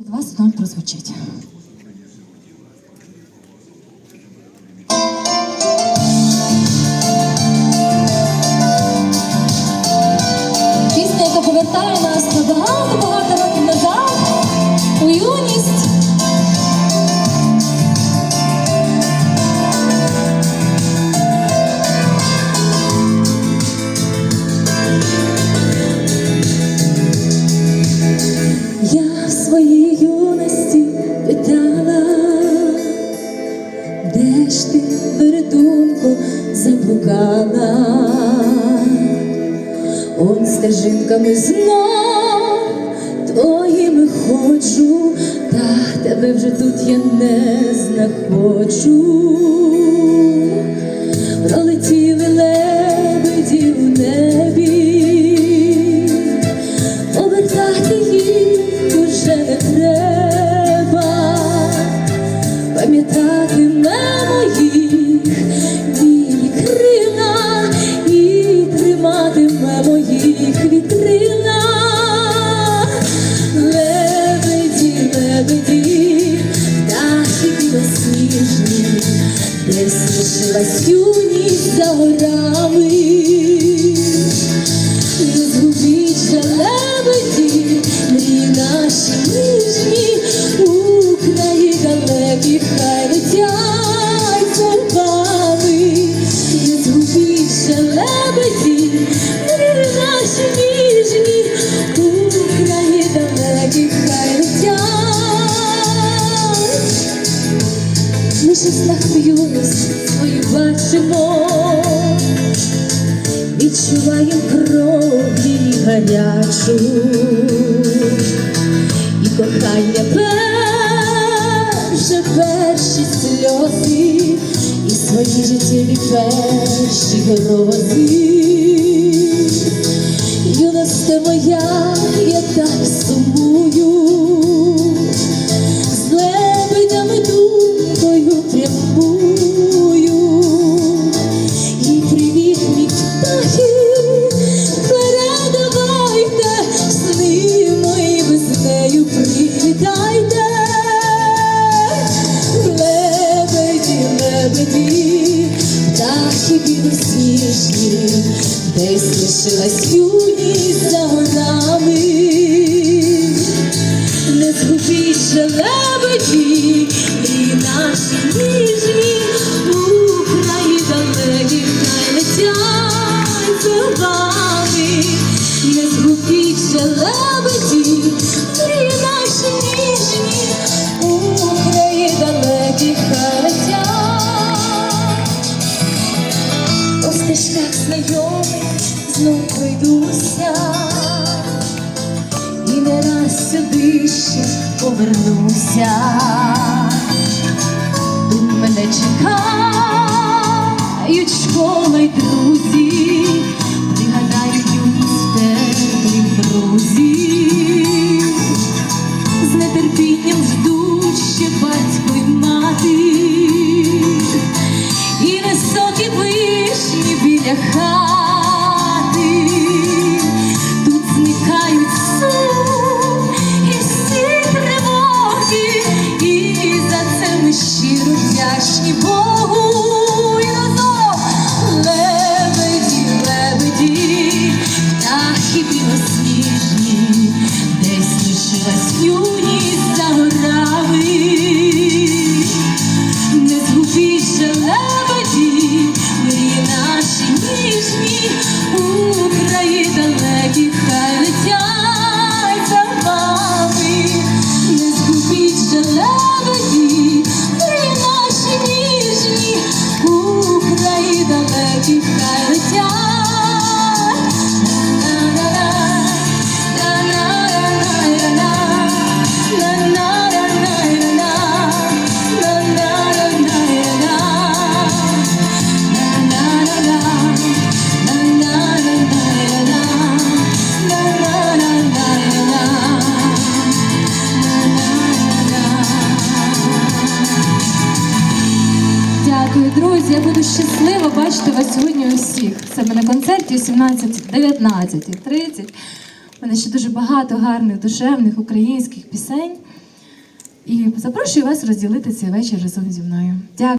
Від вас вона прозвучить. Пісня, яка повертає нас до багато-багато своїй юності питала, де ж ти вередунку заблукала, он стежинками знов твоїми ходжу, та тебе вже тут я не знаходжу. Десь лишилась юність за горами. Не згубіть відчуваєм крові гарячу і кохання перше перші сльози, і свої життєві перші грози. Десь лишилась юність за пройдуся і не раз сюди ще повернуся. Тут мене чекають школа й друзі, пригадаю юність в теплім друзі. З нетерпінням ждуть ще батько й мати, і високі вишні біля хати. Тут зникають сум і всі і за це ми Богу. І разом лебеді, лебеді, птахи білосніжні, десь лишилась юність за горами. Не згубіть же лебеді, мрії наші ніжні, далекі хай летять Я буду щаслива бачити вас сьогодні усіх. Саме на концерті о 17, 19, 30. У мене ще дуже багато гарних, душевних українських пісень. І запрошую вас розділити цей вечір разом зі мною. Дякую.